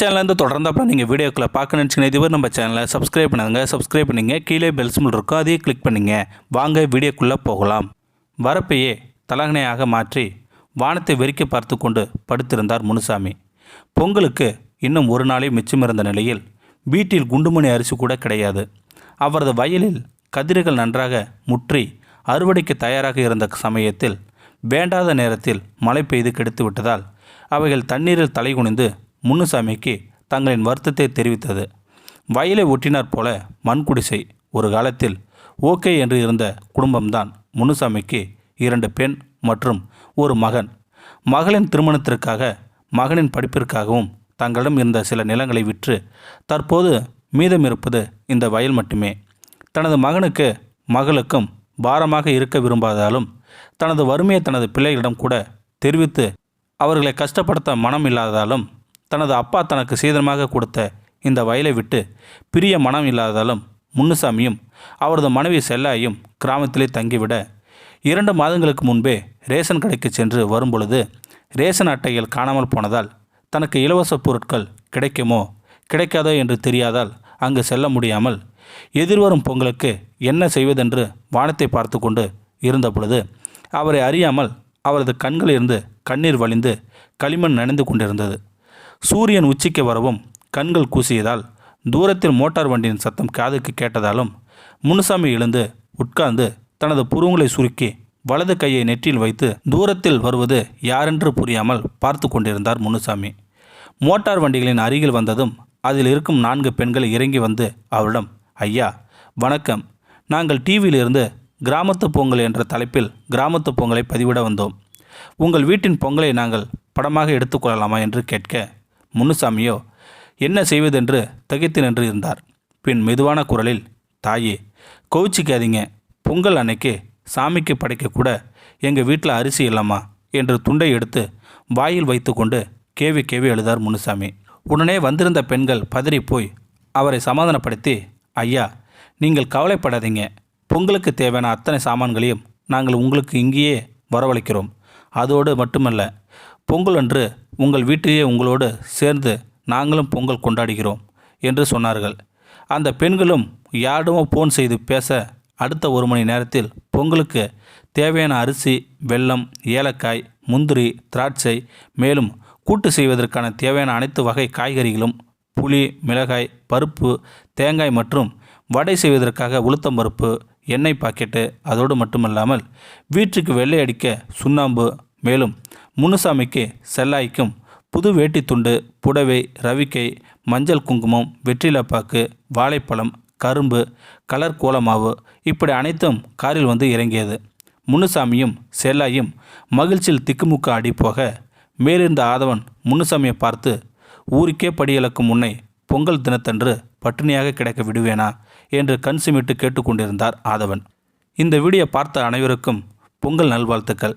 சேனல்லேருந்து தொடர்ந்தாப்புல நீங்கள் வீடியோக்களை பார்க்க நினச்சிங்கன்னா இதுவரை நம்ம சேனலை சப்ஸ்கிரைப் பண்ணுங்க சப்ஸ்கிரைப் பண்ணிங்க. கீழே பெல் சிம்பிள் இருக்கும் அதையே கிளிக் பண்ணிங்க. வாங்க வீடியோக்குள்ளே போகலாம். வரப்பையே தலகணையாக மாற்றி வானத்தை வெறிக்க பார்த்து கொண்டு படுத்திருந்தார் முனுசாமி. பொங்கலுக்கு இன்னும் ஒரு நாளே மிச்சமிருந்த நிலையில் வீட்டில் குண்டுமணி அரிசி கூட கிடையாது. அவரது வயலில் கதிர்கள் நன்றாக முற்றி அறுவடைக்கு தயாராக இருந்த சமயத்தில் வேண்டாத நேரத்தில் மழை பெய்து கெடுத்து விட்டதால் அவைகள் தண்ணீரில் தலைகுனிந்து முன்னுசாமிக்கு தங்களின் வருத்தத்தை தெரிவித்தது. வயலை ஒட்டினார் போல மண்குடிசை ஒரு காலத்தில் ஓகே என்று இருந்த குடும்பம்தான் முனுசாமிக்கு இரண்டு பெண் மற்றும் ஒரு மகன். மகளின் திருமணத்திற்காக மகனின் படிப்பிற்காகவும் தங்களிடம் இருந்த சில நிலங்களை விற்று தற்போது மீதம் இருப்பது இந்த வயல் மட்டுமே. தனது மகனுக்கு மகளுக்கும் பாரமாக இருக்க விரும்பாதாலும் தனது வறுமையை தனது பிள்ளைகளிடம் கூட தெரிவித்து அவர்களை கஷ்டப்படுத்த மனம் இல்லாததாலும் தனது அப்பா தனக்கு சீதனமாக கொடுத்த இந்த வயலை விட்டு பிரிய மனம் இல்லாததாலும் முன்னுசாமியும் அவரது மனைவி செல்லாயும் கிராமத்திலே தங்கிவிட இரண்டு மாதங்களுக்கு முன்பே ரேஷன் கடைக்கு சென்று வரும்பொழுது ரேஷன் அட்டைகள் காணாமல் போனதால் தனக்கு இலவச பொருட்கள் கிடைக்குமோ கிடைக்காதோ என்று தெரியாதால் அங்கு செல்ல முடியாமல் எதிர்வரும் பொங்கலுக்கு என்ன செய்வதென்று வானத்தை பார்த்து கொண்டு இருந்த பொழுது அவரை அறியாமல் அவரது கண்களிலிருந்து கண்ணீர் வழிந்து களிமண் நனைந்து கொண்டிருந்தது. சூரியன் உச்சிக்கு வரவும் கண்கள் கூசியதால் தூரத்தில் மோட்டார் வண்டியின் சத்தம் காதுக்கு கேட்டதாலும் முனுசாமி எழுந்து உட்கார்ந்து தனது புருவங்களை சுருக்கி வலது கையை நெற்றியில் வைத்து தூரத்தில் வருவது யாரென்று புரியாமல் பார்த்து கொண்டிருந்தார் முனுசாமி. மோட்டார் வண்டிகளின் அருகில் வந்ததும் அதில் இருக்கும் நான்கு பெண்கள் இறங்கி வந்து அவரிடம் ஐயா வணக்கம். நாங்கள் டிவியிலிருந்து கிராமத்து பொங்கல் என்ற தலைப்பில் கிராமத்து பொங்கலை பதிவிட வந்தோம். உங்கள் வீட்டின் பொங்கலை நாங்கள் படமாக எடுத்துக்கொள்ளலாமா என்று கேட்க முன்னுசாமியோ என்ன செய்வதென்று தகைத்து நின்று இருந்தார். பின் மெதுவான குரலில் தாயே கோவிச்சிக்காதீங்க. பொங்கல் அன்னைக்கு சாமிக்கு படைக்க கூட எங்கள் வீட்டில் அரிசி இல்லைம்மா என்று துண்டை எடுத்து வாயில் வைத்துக்கொண்டு கேவி கேவி எழுதார் முனுசாமி உடனே வந்திருந்த பெண்கள் பதறி போய் அவரை சமாதானப்படுத்தி ஐயா நீங்கள் கவலைப்படாதீங்க. பொங்கலுக்கு தேவையான அத்தனை சாமான்களையும் நாங்கள் உங்களுக்கு இங்கேயே வரவழைக்கிறோம். அதோடு மட்டுமல்ல பொங்கல் அன்று உங்கள் வீட்டிலேயே உங்களோடு சேர்ந்து நாங்களும் பொங்கல் கொண்டாடுகிறோம் என்று சொன்னார்கள். அந்த பெண்களும் யாரிடமோ ஃபோன் செய்து பேச அடுத்த ஒரு மணி நேரத்தில் பொங்கலுக்கு தேவையான அரிசி வெல்லம் ஏலக்காய் முந்திரி திராட்சை மேலும் கூட்டு செய்வதற்கான தேவையான அனைத்து வகை காய்கறிகளும் புளி மிளகாய் பருப்பு தேங்காய் மற்றும் வடை செய்வதற்காக உளுத்தம் பருப்பு எண்ணெய் பாக்கெட்டு அதோடு மட்டுமல்லாமல் வீட்டுக்கு வெள்ளை அடிக்க சுண்ணாம்பு மேலும் முனுசாமிக்கு செல்லாய்க்கும் புது வேட்டி துண்டு புடவை ரவிக்கை மஞ்சள் குங்குமம் வெற்றிலப்பாக்கு வாழைப்பழம் கரும்பு கலர் கோலமாவு இப்படி அனைத்தும் காரில் வந்து இறங்கியது. முனுசாமியும் செல்லாயும் மகிழ்ச்சியில் திக்குமுக்க ஆடி போக மேலிருந்த ஆதவன் முனுசாமியை பார்த்து ஊருக்கே படியளக்கும் முன்னை பொங்கல் தினத்தன்று பட்டினியாக கிடக்க விடுவேனா? என்று கண் சிமிட்டு கேட்டுக்கொண்டிருந்தார் ஆதவன். இந்த வீடியோ பார்த்த அனைவருக்கும் பொங்கல் நல்வாழ்த்துக்கள்.